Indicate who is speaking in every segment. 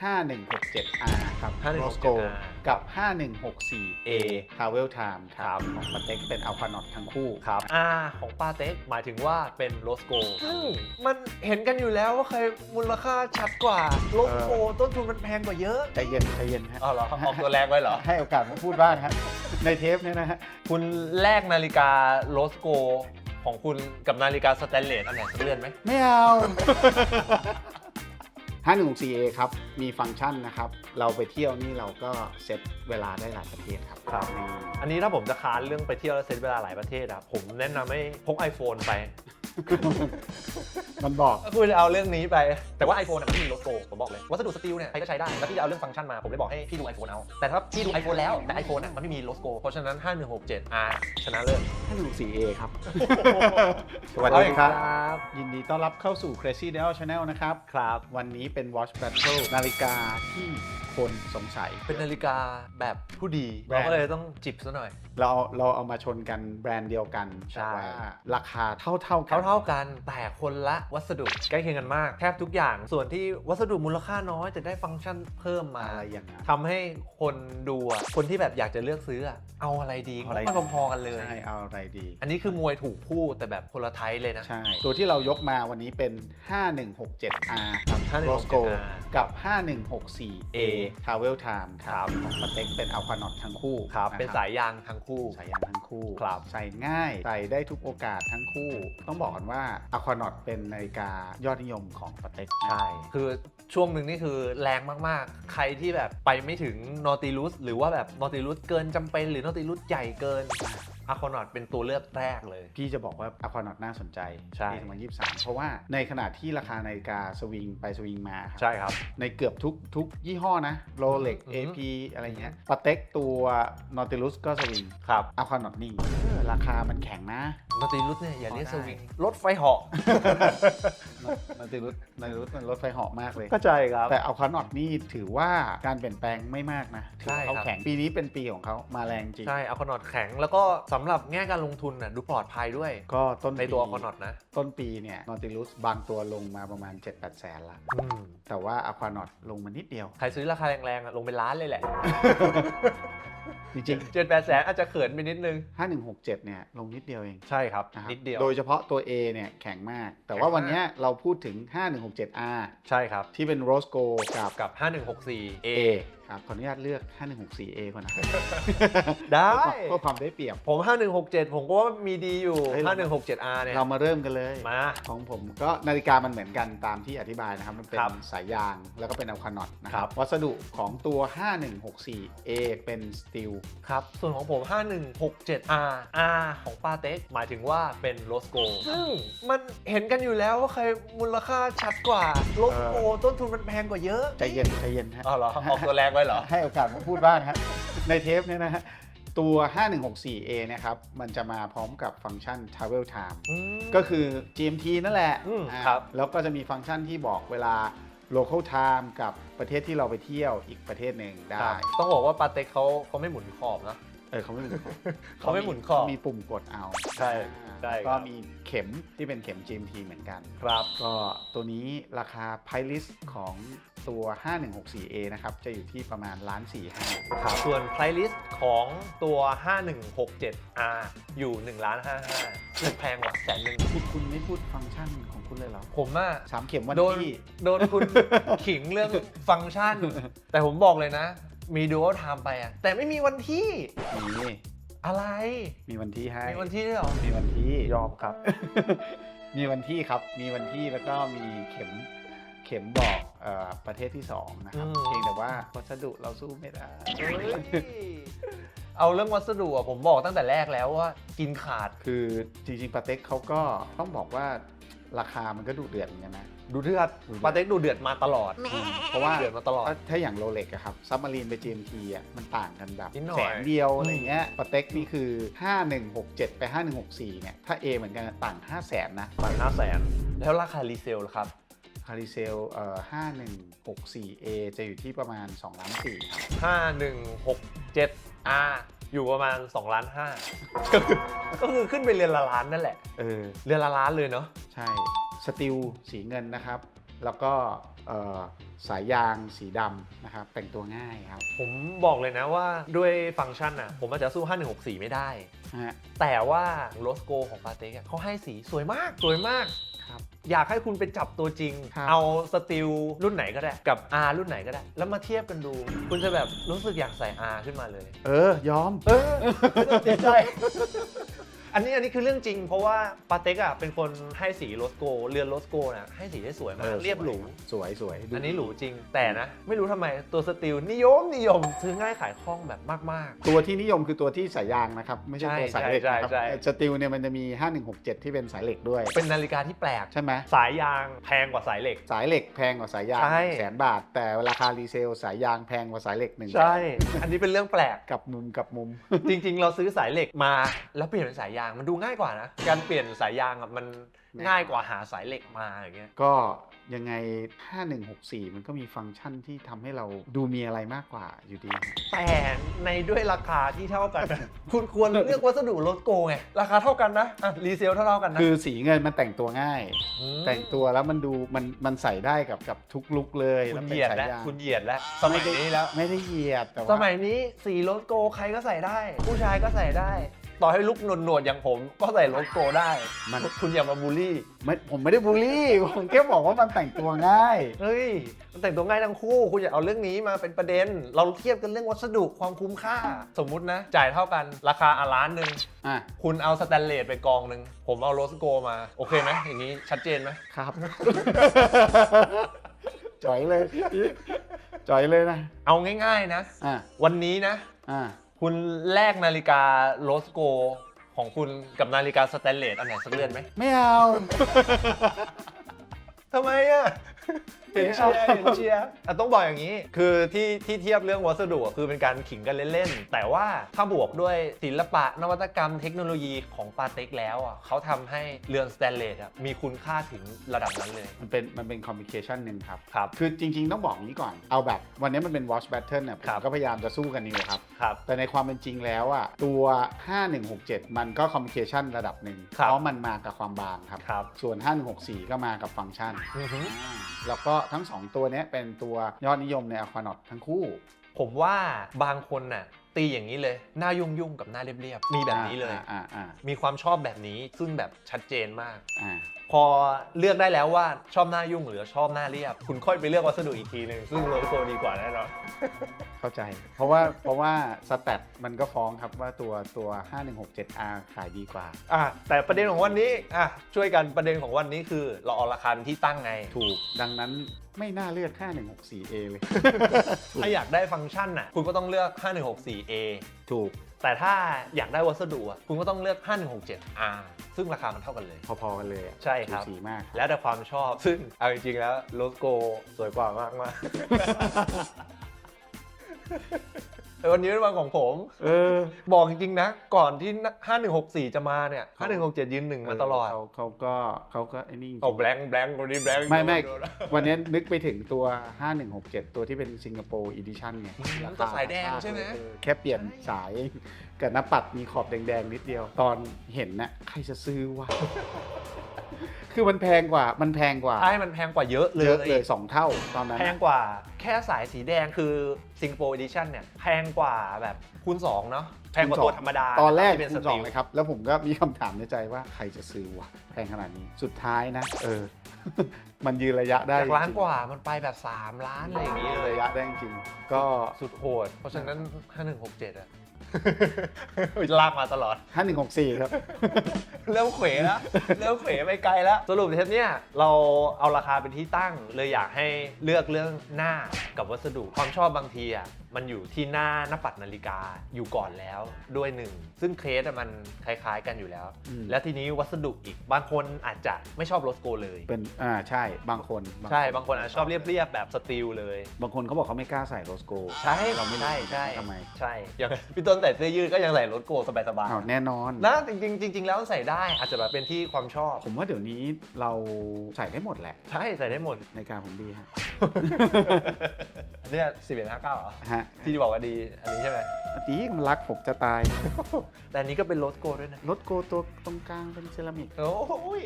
Speaker 1: 5167R ครับ
Speaker 2: 5167R
Speaker 1: Rosco กับ 5164A Travel Time ครับ ของปาเต็กเป็นอัลฟานอตทั้งคู่
Speaker 2: ครับ R ของปาเต็กหมายถึงว่าเป็นโรสโกซึ่งมันเห็นกันอยู่แล้วว่าใครมูลค่าชัดกว่าโรสโกต้นทุนมันแพงกว่าเยอะ
Speaker 1: ใจเย็นใจเย็นฮะ
Speaker 2: อ๋อเหรอออกตัวแรงไว้เหรอ
Speaker 1: ให้โอกาสผมพูดบ้างฮะในเทปเนี้นะฮะ
Speaker 2: คุณแลกนาฬิกาโรสโกของคุณกับนาฬิกาสแตนเลสอันไหนจะเลื่อนไหม
Speaker 1: ไม่เอา 5164A ครับ มีฟังก์ชันนะครับ เราไปเที่ยวนี่เราก็เซตเวลาได้หลายประเทศครับ
Speaker 2: ครับ
Speaker 1: นี่
Speaker 2: อันนี้ถ้าผมจะค้านเรื่องไปเที่ยวแล้วเซ็ตเวลาหลายประเทศอะผมแนะนำให้พก iPhone ไป
Speaker 1: มันบอก
Speaker 2: ก็คุณจะเอาเรื่องนี้ไป แต่ว่า iPhone อะมันไม่มีโลโก้ผมบอกเลย วัสดุสตีลเนี่ยใครก็ใช้ได้ แล้วพี่จะเอาเรื่องฟังก์ชันมา ผมเลยบอกให้พี่ดู iPhone เอา แต่ถ้าพี่ดู iPhone แล้วแต่ iPhone อะมันไม่มีโลโก้เพราะฉะนั้น 5167R ชนะเลิศ
Speaker 1: 5164A ครับส
Speaker 2: ส
Speaker 1: วั
Speaker 2: วั
Speaker 1: ส
Speaker 2: ส
Speaker 1: ดี
Speaker 2: ดี
Speaker 1: ค
Speaker 2: ค
Speaker 1: รั
Speaker 2: รับบ
Speaker 1: ยินดีต้อนรับเข้าสู่ Crazy d e l Channel นะครับ
Speaker 2: ครับ
Speaker 1: วันนี้เป็น Watch Battle นาฬิกาที่ คนสงสัย
Speaker 2: เป็นนาฬิกาแบบผู้ดี
Speaker 1: แบรนด์
Speaker 2: เราก็เลยต้องจิบซะหน่อย
Speaker 1: เราเราเอามาชนกันแบรนด์เดียวกัน
Speaker 2: ใช่
Speaker 1: แต่ว่าราคาเท่าเท่าๆกัน
Speaker 2: เท่าๆกันแต่คนละวัสดุใกล้เคียงกันมาก แทบทุกอย่างส่วนที่วัสดุมูลค่าน้อยแต่ได้ฟังก์ชันเพิ่มมา
Speaker 1: อะไรอย่างนั้น
Speaker 2: ทำให้คนดูอะคนที่แบบอยากจะเลือกซื้ออะเอาอะไรดี
Speaker 1: เอาอะไร
Speaker 2: ก็พอๆกันเลย
Speaker 1: ใช่เอาอะไรดี
Speaker 2: อันนี้คือมวยถูกคู่แต่แบบคนละไทยเลยนะ
Speaker 1: ใช่ ตัวที่เรายกมาวันนี้เป็น 5167R ครับ
Speaker 2: 5167R
Speaker 1: Rosco กับ 5164A Travel Time ครับของปาเต็กเป็นอัลฟานอตทั้งคู่
Speaker 2: ครับะเป็นสายยางทั้งคู่
Speaker 1: สายยางทั้งคู่
Speaker 2: ครับ
Speaker 1: ใส่ง่าย ใส่ได้ทุกโอกาสทั้งคู่ ต้องบอกกันว่าอัลฟานอตเป็นนาฬิกายอดนิยมของปาเต็ก
Speaker 2: ใช่ คือช่วงหนึ่งนี่คือแรงมากๆ ใครที่แบบไปไม่ถึงนอติลุสหรือว่าแบบนอติลุสเกินจำเป็นหรือนอติลุสใหญ่เกิน อะคอนอตเป็นตัวเลือกแรกเลย
Speaker 1: พี่จะบอกว่าอัลฟานอตน่าสนใจ
Speaker 2: ใช่
Speaker 1: ปี2023 เพราะว่าในขณะที่ราคานาฬิกาสวิงไปสวิงมาครับ
Speaker 2: ใช่ครับ
Speaker 1: ในเกือบทุกทุกยี่ห้อนะ Rolex
Speaker 2: อืม
Speaker 1: AP อะไรเงี้ยปาเต็กตัว Nautilus ก็สวิง
Speaker 2: ครับ
Speaker 1: อัลฟานอตนี่เออราคามันแข็งนะ
Speaker 2: นอติลุสเนี่ยอย่าเรียก
Speaker 1: พอ
Speaker 2: ส
Speaker 1: ได้
Speaker 2: วิงรถไฟเหาะ
Speaker 1: Nautilus Nautilus มันรถไฟเหาะมากเลย
Speaker 2: เข้าใจครับ
Speaker 1: แต่อัลฟานอตนี่ถือว่าการเปลี่ยนแปลงไม่มากนะถือว่าเขา
Speaker 2: ใช่ครับ
Speaker 1: แข็งปีนี้เป็นปีของเขามาแรงจริง
Speaker 2: ใช่อะคอนอตแข็งแล้วก็สำหรับแง่การลงทุนน่ะดูปลอดภัยด้วย
Speaker 1: ก็ต้น
Speaker 2: ในตัว
Speaker 1: ปี
Speaker 2: อะคอนอตนะ
Speaker 1: ต้นปีเนี่ย Nautilus บางตัวลงมาประมาณ 7-8 แสนละ
Speaker 2: อืม
Speaker 1: แต่ว่าอัลฟานอตลงมานิดเดียว
Speaker 2: ใครซื้อราคาแรงๆอะลงเป็นล้านเลยแหละ
Speaker 1: จริง
Speaker 2: เจ็ดแปดแสนอาจจะเขินไปนิดนึง
Speaker 1: ๆ 5167 เนี่ยลงนิดเดียวเอง
Speaker 2: ใช่ครับ
Speaker 1: นะครับ
Speaker 2: นิดเดียว
Speaker 1: โดยเฉพาะตัว A เนี่ยแข็งมาก แต่ว่า
Speaker 2: แข็งมาก
Speaker 1: วันเนี้ยเราพูดถึง 5167R
Speaker 2: ใช่ครับ
Speaker 1: ที่เป็น Rosco กับ
Speaker 2: กับ 5164 A
Speaker 1: A ครับขออนุญาตเลือก 5164A ก่อนนะ
Speaker 2: ได้
Speaker 1: เพื่อความได้เปรียบ
Speaker 2: ผม 5167 ผมก็ว่ามีดีอยู่
Speaker 1: เฮ้ย
Speaker 2: 5167R เนี่ย
Speaker 1: เรามาเริ่มกันเลย
Speaker 2: มา
Speaker 1: ของผมก็นาฬิกามันเหมือนกันตามที่อธิบายนะครับ มันเป็น
Speaker 2: ครับ
Speaker 1: สายยางแล้วก็เป็นอัลคานอตนะค
Speaker 2: ครั
Speaker 1: รับ
Speaker 2: บ
Speaker 1: วัสดุของตัว 5164A เป็นสตีล
Speaker 2: ครับ ส่วนของผม 5167R R ของปาเต็กหมายถึงว่าเป็นโรสโกซึ่งมันเห็นกันอยู่แล้วว่าใครมูลค่าชัดกว่าโรสโกต้นทุนมันแพงกว่าเยอะ
Speaker 1: ใจเย็นใจเย็นฮะ
Speaker 2: อ๋อเหรอ ออกตัวแรงไว้เหรอ
Speaker 1: ให้โอกาสผมพูดบ้างฮะในเทปเนี้นะฮะตัว 5164A นะครับ มันจะมาพร้อมกับฟังก์ชัน Travel Time
Speaker 2: อืม
Speaker 1: ก็คือ GMT นั่นแหละ
Speaker 2: อืม
Speaker 1: อ่า
Speaker 2: ครับ
Speaker 1: แล้วก็จะมีฟังก์ชันที่บอกเวลา local time กับประเทศที่เราไปเที่ยวอีกประเทศหนึ่งได้
Speaker 2: ครับต้องบอกว่าปาเต็กเขาเขาไม่หมุนขอบนะ
Speaker 1: เออเขาไม่หมุนขอบ
Speaker 2: เขาไม่หมุนขอบ
Speaker 1: มีปุ่มกดเอา
Speaker 2: ใช่
Speaker 1: อ่า
Speaker 2: ใช่
Speaker 1: แล้วก็
Speaker 2: ครับ
Speaker 1: มีเข็มที่เป็นเข็ม GMT เหมือนกัน
Speaker 2: ครับ
Speaker 1: ก็ตัวนี้ราคา price list ของตัว 5164A นะครับ จะอยู่ที่ประมาณล้านสี่ห้า
Speaker 2: ครับส่วน playlist ของตัว 5167R อยู่1ล้าน55แพงกว่าแสนหนึ่ง
Speaker 1: คุณคุณไม่พูดฟังก์ชันของคุณเลยเหรอ
Speaker 2: ผมอะ
Speaker 1: สามเข็มวัน
Speaker 2: โดน
Speaker 1: ที่
Speaker 2: โดนคุณ ขิงเรื่องฟังก์ชัน แต่ผมบอกเลยนะ มีดูว่าทำไปอะแต่ไม่มีวันที่
Speaker 1: มี
Speaker 2: อะไร
Speaker 1: มีวันที่ให้
Speaker 2: มีวันที่ด้วยเหรอ
Speaker 1: มีวันที่
Speaker 2: ยอมครับ
Speaker 1: มีวันที่ครับ มีวันที่แล้วก็มีเข็มเข็มบอกเอ่อประเทศที่2นะครับ
Speaker 2: อืม
Speaker 1: เพียงแต่ว่าวัสดุเราสู้ไม่ได้
Speaker 2: เฮ้ยเอาเรื่องวัสดุอะผมบอกตั้งแต่แรกแล้วว่ากินขาด
Speaker 1: คือจริงๆปาเต็กเขาก็ต้องบอกว่าราคามันก็ดุเดือดเหมือนกันนะ
Speaker 2: ดูเดือด
Speaker 1: ดูเดือด
Speaker 2: ปาเต็กดูเดือดมาตลอด
Speaker 1: เพราะว่า
Speaker 2: เดือดมาตลอด
Speaker 1: ถ้าถ้าอย่างโรเล็กอะครับซับมารีนไป GMT อะมันต่างกันแบบ
Speaker 2: นิดหน่อย
Speaker 1: แสนเดียว
Speaker 2: อืม
Speaker 1: อะไรเงี้ยปาเต็กนี่คือ 5167 ไป 5164 เนี่ย ถ้า A เหมือนกันอะต่าง 5 0 0แสนนะ
Speaker 2: ไปห้าแสนแล้วราคารีเซลล่ะครับ
Speaker 1: คาริเซลเอ่อ 5164A จะอยู่ที่ประมาณ2ล้าน4ครับ
Speaker 2: 5167 R อยู่ประมาณ2ล้าน5ก็คือก็คือขึ้นไปเรือนละล้านนั่นแหละ
Speaker 1: เออ
Speaker 2: เรือนละล้านเลยเนาะ
Speaker 1: ใช่ สติลสีเงินนะครับ แล้วก็เอ่อสายยางสีดำนะครับ แต่งตัวง่ายครับ
Speaker 2: ผมบอกเลยนะว่าด้วยฟังก์ชันอะ ผมอาจจะสู้ 5164 ไม่ได้
Speaker 1: ฮะ
Speaker 2: แต่ว่าโรสโกของปาเต็กอะเขาให้สีสวยมาก สวยมาก
Speaker 1: ครับ
Speaker 2: อยากให้คุณไปจับตัวจริง
Speaker 1: ครับ
Speaker 2: เอาสติลรุ่นไหนก็ได้ กับ R รุ่นไหนก็ได้ แล้วมาเทียบกันดู คุณจะแบบรู้สึกอยากใส่ R ขึ้นมาเลย
Speaker 1: เออ ยอม
Speaker 2: เออเสียใจ อันนี้อันนี้คือเรื่องจริง เพราะว่าปาเต็กอะเป็นคนให้สีโรสโกเรือนโรสโกน่ะให้สีได้สวยมา
Speaker 1: เอกอ
Speaker 2: เรียบหรู
Speaker 1: สวยสวยดู
Speaker 2: อันนี้หรูจริงแต่นะ ไม่รู้ทำไมตัวสติลนิยมนิยมซื้อง่ายขายคล่องแบบมาก
Speaker 1: ตัวที่นิยมคือตัวที่สายยางนะครับ ไม่ใช่
Speaker 2: ใช่
Speaker 1: ตัวสายเหล็ก
Speaker 2: ใช่
Speaker 1: นะครับ
Speaker 2: ใช่
Speaker 1: สติลเนี่ยมันจะมี 5167 ที่เป็นสายเหล็กด้วย
Speaker 2: ๆ เป็นนาฬิกาที่แปลก
Speaker 1: ใช่ไหม
Speaker 2: สายยางแพงกว่าสายเหล็ก
Speaker 1: สายเหล็กแพงกว่าสายยาง
Speaker 2: ใช่
Speaker 1: แสนบาท แต่ราคารีเซลสายยางแพงกว่าสายเหล็กหนึ่ง
Speaker 2: ใช่ อันนี้เป็นเรื่องแปลก
Speaker 1: กับมุมกับมุม
Speaker 2: จริง ๆ เราซื้อสายเหล็กมาแล้วเปลี่ยนเป็นสายยางมันดูง่ายกว่านะ การเปลี่ยนสายยางอะมัน
Speaker 1: ง่าย
Speaker 2: ง่ายกว่าหาสายเหล็กมาอย่างเงี้ย
Speaker 1: ก็ยังไง 5164 มันก็มีฟังก์ชันที่ทำให้เราดูมีอะไรมากกว่าอยู่ดี
Speaker 2: แต่ในด้วยราคาที่เท่ากัน คุณควรเลือกวัสดุโลโก้ไง ราคาเท่ากันนะอะรีเซลเท่าๆกันนะ
Speaker 1: คือสีเงินมันแต่งตัวง่าย
Speaker 2: ม
Speaker 1: แต่งตัวแล้วมันดูมันมันใส่ได้กับกับทุกลุกเลย
Speaker 2: คุ
Speaker 1: แล้ว
Speaker 2: ณ
Speaker 1: เป็
Speaker 2: เห
Speaker 1: น
Speaker 2: ยียด
Speaker 1: สาย
Speaker 2: แล้ว
Speaker 1: ยาง
Speaker 2: คุณเหยียดแล้ว สมัยนี้แล้ว
Speaker 1: ไม่ได้เหยียดแต่ว่า
Speaker 2: สมัยนี้สีโลโก้ใครก็ใส่ได้ ผู้ชายก็ใส่ได้ ต่อให้ลุกหนวดๆอย่างผม ก็ใส่โลโก้ได้
Speaker 1: มัน
Speaker 2: คุณอย่ามาบูลลี่
Speaker 1: ไม่ผมไม่ได้บูลลี่ ผมแค่บอกว่ามันแต่งตัวง่าย
Speaker 2: เฮ้ย มันแต่งตัวง่ายทั้งคู่ คุณอย่าเอาเรื่องนี้มาเป็นประเด็น เราเทียบกันเรื่องวัสดุความคุ้มค่า สมมุตินะ จ่ายเท่ากัน ราคาอะล้านหนึ่ง
Speaker 1: อะ
Speaker 2: คุณเอาสแตนเลสไปกองหนึ่ง ผมเอาโรสโกมา โอเคไหมอย่างนี้ชัดเจนไหม
Speaker 1: ครับ จ่อยเลย จ่อยเลยนะ
Speaker 2: เอาง่ายๆนะ
Speaker 1: อะ
Speaker 2: วันนี้นะ
Speaker 1: อะ
Speaker 2: คุณแลกนาฬิกาโรสโกของคุณกับนาฬิกาสแตนเลสอันไหนสักเรือนไหม
Speaker 1: ไม่เอา
Speaker 2: ทำไมอะเห็นเชียร์เห็นเชียร์อะต้องบอกอย่างนี้ คือที่ที่เทียบเรื่องวัสดุอะคือเป็นการขิงกันเล่นๆ แต่ว่าถ้าบวกด้วยศิลปะนวัตกรรมเทคโนโลยีของปาเต็กแล้วอะเขาทำให้เรือนสแตนเลสอะมีคุณค่าถึงระดับนั้นเลย
Speaker 1: มันเป็นมันเป็นคอมมิ c เคชันหนึ่งครับ
Speaker 2: ครับ
Speaker 1: คือจริงๆ ต้องบอกอย่างนี้ก่อน เอาแบบวันนี้มันเป็น watch battle เนี่ยผม
Speaker 2: ครับ
Speaker 1: ก็พยายามจะสู้กันนี่ครับ
Speaker 2: ครับ
Speaker 1: แต่ในความเป็นจริงแล้วอะตัว 5167 มันก็คอมมิ c เคชันระดับหนึ่ง
Speaker 2: ครับ
Speaker 1: เพราะมันมากับความบางครับ
Speaker 2: ครับ
Speaker 1: ส่วน 5164 ก็มากับฟังก์ชัน
Speaker 2: อือฮึ
Speaker 1: อ่าแล้วก็ทั้ง 2 ตัวเนี้ยเป็นตัวยอดนิยมใน Aquanaut ทั้งคู่
Speaker 2: ผมว่าบางคนน่ะตีอย่างนี้เลย หน้ายุ่งยุ่งๆกับหน้าเรียบๆมีแบบนี้เลย
Speaker 1: อ่าอ่า
Speaker 2: มีความชอบแบบนี้ซึ่งแบบชัดเจนมาก
Speaker 1: อ่า
Speaker 2: พอเลือกได้แล้วว่าชอบหน้ายุ่งหรือชอบหน้าเรียบ คุณค่อยไปเลือกวัสดุอีกทีหนึ่งซึ่งโลโก้ดีกว่าแน่นอน
Speaker 1: เข้าใจ เพราะว่าเพราะว่าสแตทมันก็ฟ้องครับว่าตัวตัว 5167R ขายดีกว่า
Speaker 2: อะแต่ประเด็นของวันนี้อะช่วยกันประเด็นของวันนี้คือเราเอาราคาเป็นที่ตั้งไง
Speaker 1: ถูกดังนั้นไม่น่าเลือก 5164A เลย
Speaker 2: ถ้าอยากได้ฟังก์ชันน่ะคุณก็ต้องเลือก 5164A
Speaker 1: ถูก
Speaker 2: แต่ถ้าอยากได้วัสดุอะคุณก็ต้องเลือก 5167R ซึ่งราคามันเท่ากันเลย
Speaker 1: พอๆกันเลยอะ
Speaker 2: ใช่ครับ
Speaker 1: สูสีมาก
Speaker 2: แล้วแต่ความชอบ ซึ่งเอาจริงๆแล้วโลโก้สวยกว่ามากมาก แต่วันนี้เป็นวันของผม
Speaker 1: เออ
Speaker 2: บอกจริงๆนะ ก่อนที่ 5164 จะมาเนี่ย 5167 ยืนหนึ่งมาตลอด
Speaker 1: เขาเขาก็เขาก็ไอ้นี่จริง
Speaker 2: เอาแบงค์แบงค์คนนี้แบงค์
Speaker 1: ไม่ไม่
Speaker 2: โดนๆ
Speaker 1: วันนี้นึกไปถึงตัว 5167 ตัวที่เป็นสิงคโปร์อีดิชั่นไง
Speaker 2: อืม
Speaker 1: รา
Speaker 2: ตัว
Speaker 1: คา
Speaker 2: สายแดงใช่ไหม
Speaker 1: เออแค่เปลี่ยนสายกับหน้าปัดมีขอบแดงๆนิดเดียว ตอนเห็นนะใครจะซื้อวะ คือมันแพงกว่า มันแพงกว่า
Speaker 2: ใช่มันแพงกว่าเยอะเลย
Speaker 1: เยอะเลยสองเท่าตอนนั้น
Speaker 2: แพง
Speaker 1: อะ
Speaker 2: กว่าแค่สายสีแดงคือสิงคโปร์ edition เนี่ยแพงกว่าแบบคูณ2เนาะแพงกว่าตัวธรรมดา
Speaker 1: ตอนแรก
Speaker 2: ที่เป็น
Speaker 1: คุ
Speaker 2: ส
Speaker 1: ณสอ
Speaker 2: ตี
Speaker 1: ง
Speaker 2: ล
Speaker 1: เลยครับ แล้วผมก็มีคำถามในใจว่าใครจะซื้อวะแพงขนาดนี้สุดท้ายนะเออ มันยืนระยะได้
Speaker 2: จากล้าน
Speaker 1: จริง
Speaker 2: กว่ามันไปแบบ 3 ล้านอะไรอย่าง
Speaker 1: ๆ
Speaker 2: นี้
Speaker 1: ยืน
Speaker 2: เลย
Speaker 1: ระยะได้จริงๆก็
Speaker 2: สุดโหด เพราะฉะนั้น 5167อะ ลากมาตลอด
Speaker 1: 5164ครับ
Speaker 2: เริ่มเขวแล้วเริ่มเขวไปไกลแล้ว สรุปเทปเนี้ยเราเอาราคาเป็นที่ตั้งเลยอยากให้เลือกเรื่องหน้ากับวัสดุความชอบบางทีอะมันอยู่ที่หน้าหน้าปัดนาฬิกาอยู่ก่อนแล้วด้วยหนึ่ง ซึ่งเคสอะมันคล้ายๆกันอยู่แล้ว
Speaker 1: อืม
Speaker 2: และทีนี้วัสดุอีกบางคนอาจจะไม่ชอบโรสโกเลย
Speaker 1: เป็นอ่าใช่บางคน
Speaker 2: ใช่บางคนอาจจะชอบเรียบๆแบบสตีลเลย
Speaker 1: บางคนเขาบอกเขาไม่กล้าใส่โรสโก
Speaker 2: ใช่
Speaker 1: เราไม่รู้
Speaker 2: ใช่ใช่
Speaker 1: ทำไม
Speaker 2: ใช่อย่างพี่ต้นใส่เสื้อยืดก็ยังใส่โรสโกสบาย
Speaker 1: อ้าวแน่นอน
Speaker 2: ๆนะจริงๆจริงๆแล้วใส่ได้อาจจะแบบเป็นที่ความชอบ
Speaker 1: ผมว่าเดี๋ยวนี้เราใส่ได้หมดแหละ
Speaker 2: ใช่ใส่ได้หมด
Speaker 1: ในการผมดีฮะ
Speaker 2: เนี่ยสิบเอ็ดห้าเก้าเหรอ
Speaker 1: ฮะะ
Speaker 2: ที่บอกว่าดีอันนี้ใช่ไหม
Speaker 1: ดีมันรักผมจะตาย
Speaker 2: แต่อันนี้ก็เป็นโรสโกด้วยนะ
Speaker 1: รถโกตัวตรงกลางเป็นเซรามิก
Speaker 2: โอ้ย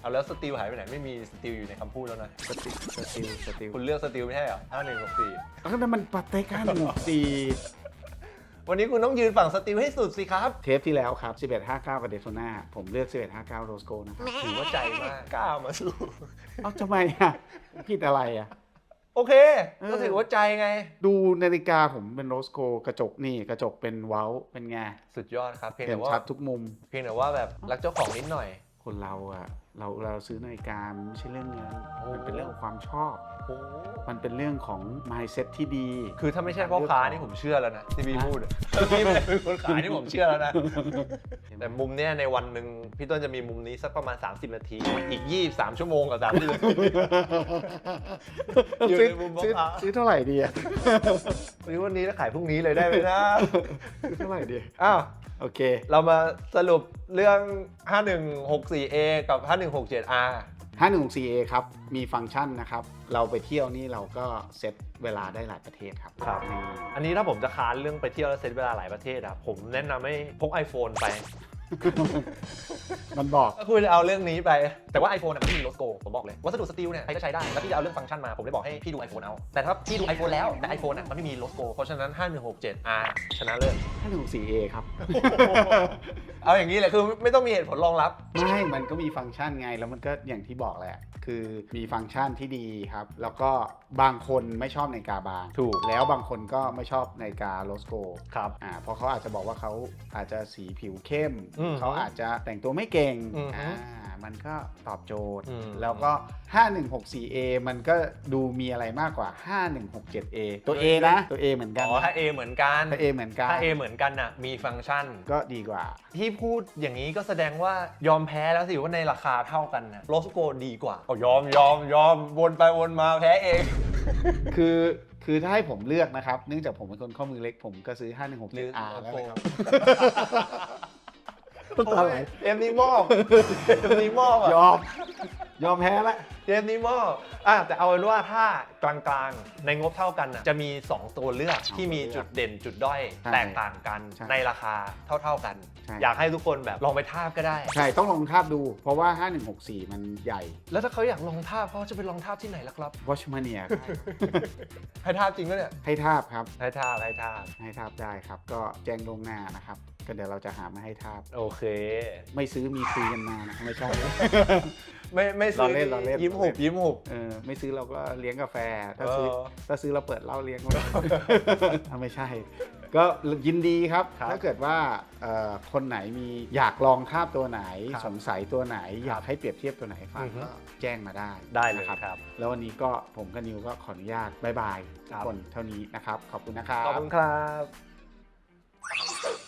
Speaker 2: เอาแล้วสติลหายไปไหนไม่มีสติลอยู่ในคำพูดแล้วนะ
Speaker 1: สติลสติลสติล
Speaker 2: คุณเลือกสติลไม่ใช่เหรอห้าหนึ่งหกสี่
Speaker 1: แล้วนั่นมันปาเตก้าหนึ่งสี่
Speaker 2: วันนี้คุณต้องยืนฝั่งสติลให้สุดสิครับ
Speaker 1: เทปที่แล้วครับ 1159 กับเดโ o นาผมเลือก 1159 โรสโกนะครับ
Speaker 2: ถือว่าใจมากกล้ามาสู้
Speaker 1: เอ้าทำไมอะผิดอะไรอะ
Speaker 2: โอเค
Speaker 1: เออ
Speaker 2: ก็ถือว่าใจไง
Speaker 1: ดูนาฬิกาผมเป็นโรสโกกระจกนี่กระจกเป็นเว้าเป็นไง
Speaker 2: สุดยอดครับ เพียง
Speaker 1: เห็น
Speaker 2: แต่ว่า
Speaker 1: ชัดทุกมุม
Speaker 2: เพียงแต่ว่าแบบรักเจ้าของนิดหน่อย
Speaker 1: คนเราอะ เราเราซื้อนาฬิกามันไม่ใช่เรื่องเงิน
Speaker 2: โอ้
Speaker 1: มันเป็นเรื่องของความชอบ
Speaker 2: โอ้
Speaker 1: มันเป็นเรื่องของ mindset ที่ดี
Speaker 2: คือถ้าไม่ใช่พ่อค้านี่ผมเชื่อแล้วนะที่พี่พูดอะถ้าพี่เป็นคนขายนี่ผมเชื่อแล้วนะ แต่มุมเนี้ยในวันหนึ่งพี่ต้นจะมีมุมนี้สักประมาณ 30 นาที อีก 23 ชั่วโมงกับ30นาทีอยู่
Speaker 1: ซื้อ
Speaker 2: ในมุมพ่อ
Speaker 1: ซื้อ
Speaker 2: ค้า
Speaker 1: ซื้อเท่าไหร่ดีอะ
Speaker 2: ซื้อวันนี้แล้วขายพรุ่งนี้เลยได้ไหมนะ
Speaker 1: ซื้อเท่าไหร่ดี
Speaker 2: อ้าว
Speaker 1: โอเค
Speaker 2: เรามาสรุปเรื่อง 5164A กับ 5167R
Speaker 1: 514A ครับมีฟังก์ชันนะครับ เราไปเที่ยวนี่เราก็เซตเวลาได้หลายประเทศครับ
Speaker 2: ครับ
Speaker 1: นี่
Speaker 2: อันนี้ถ้าผมจะค้านเรื่องไปเที่ยวแล้วเซตเวลาหลายประเทศอะผมแนะนำให้พก iPhone ไป
Speaker 1: มันบอก
Speaker 2: ก็คุณเอาเรื่องนี้ไป แต่ว่า iPhone อะมันไม่มีโลโก้ผมบอกเลย วัสดุสตีลเนี่ยใครก็ใช้ได้ แล้วพี่จะเอาเรื่องฟังก์ชันมา ผมเลยบอกให้พี่ดู iPhone เอา แต่ถ้าพี่ดู iPhone แล้ว แต่ iPhone อะมันไม่มีโลโก้เพราะฉะนั้น 5167R ชนะเลิศ
Speaker 1: 514A ครับ
Speaker 2: เอาอย่างนี้เลยคือไม่ต้องมีเหตุผลรองรับ
Speaker 1: ไม่ มันก็มีฟังก์ชันไง แล้วมันก็อย่างที่บอกแหละ คือมีฟังก์ชันที่ดีครับ แล้วก็บางคนไม่ชอบนาฬิกาบาง
Speaker 2: ถูก
Speaker 1: แล้วบางคนก็ไม่ชอบนาฬิกาโลสโก
Speaker 2: ครับ
Speaker 1: อ่า เพราะเขาอาจจะบอกว่าเขาอาจจะสีผิวเข้ม
Speaker 2: อืม
Speaker 1: เขาอาจจะแต่งตัวไม่เก่ง
Speaker 2: อืม
Speaker 1: อ่ามันก็ตอบโจทย์
Speaker 2: อืม
Speaker 1: แล้วก็ 5164A มันก็ดูมีอะไรมากกว่า 5167A ตัว A นะ ตัว A เหมือนกัน
Speaker 2: อ๋อถ้า A เหมือนกัน
Speaker 1: ตัว A เหมือนกัน
Speaker 2: ถ้า A เหมือนกันน่ะมีฟังก์ชัน
Speaker 1: ก็ดีกว่า
Speaker 2: ที่พูดอย่างนี้ก็แสดงว่ายอมแพ้แล้วสิว่าในราคาเท่ากันนะโลสโกดีกว่าอ๋อยอมยอมยอมวนไปวนมาแพ้เอง
Speaker 1: คือคือถ้าให้ผมเลือกนะครับ เนื่องจากผมเป็นคนข้อมือเล็กผมก็ซื้อ
Speaker 2: หรือ
Speaker 1: 5167R แล้วนะครับ
Speaker 2: โอ้ยเอ็มนี้มอบเอ็มนี้มอบ
Speaker 1: ย
Speaker 2: อะ
Speaker 1: อม ยอมแพ้ละ
Speaker 2: เอ็มนี้มอบอะแต่เอาเป็นว่าถ้ากลางๆ ในงบเท่ากันน่ะจะมี 2 ตัวเลือกที่มีจุดเด่นจุดด้อย
Speaker 1: ใช่
Speaker 2: แตกต่างกัน
Speaker 1: ใช่
Speaker 2: ในราคาเท่าๆกัน
Speaker 1: ใช่
Speaker 2: อยากให้ทุกคนแบบลองไปทาบก็ได้
Speaker 1: ใช่ ต้องลองทาบดู เพราะว่า 5164 มันใหญ่
Speaker 2: แล้วถ้าเขาอยากลองทาบเขาจะไปลองทาบที่ไหนล่ะครับ
Speaker 1: Watchmania
Speaker 2: ให้ทาบจริงก็เนี่ย
Speaker 1: ให้ทาบครับ
Speaker 2: ให้ทาบให้ทาบ
Speaker 1: ให้ทาบได้ครับ ก็แจ้งล่วงหน้านะครับ ก็เดี๋ยวเราจะหามาให้ทาบ
Speaker 2: โอเค
Speaker 1: ไม่ซื้อมีคุยกันมานะไม่ใช่
Speaker 2: ไม่ไม่ซื้
Speaker 1: เราเล่นเราเล่น
Speaker 2: ยิ้มหุบยิ้มหุบ
Speaker 1: เออไม่ซื้อเราก็เลี้ยงกาแฟ ถ้าซื้อ
Speaker 2: เออ
Speaker 1: ถ้าซื้อเราเปิดเหล้าเลี้ยงไว้อะไม่ใช่ ก็ยินดีครับ
Speaker 2: ครับ
Speaker 1: ถ้าเกิดว่าเอ่อคนไหนมีอยากลองทาบตัวไหน
Speaker 2: ครับ
Speaker 1: สงสัยตัวไหน
Speaker 2: ครับ
Speaker 1: อยากให้เปรียบเทียบตัวไหนฟัง
Speaker 2: อือฮึ
Speaker 1: ก็แจ้งมาได้
Speaker 2: ได้เลย
Speaker 1: นะครับ
Speaker 2: ครับ
Speaker 1: แล้ววันนี้ก็ผมกับนิวก็ขออนุญาตบายบายทุ
Speaker 2: ค
Speaker 1: ก
Speaker 2: รับ
Speaker 1: คนเท่านี้นะครับ ขอบคุณนะครับ
Speaker 2: ขอบคุณครับ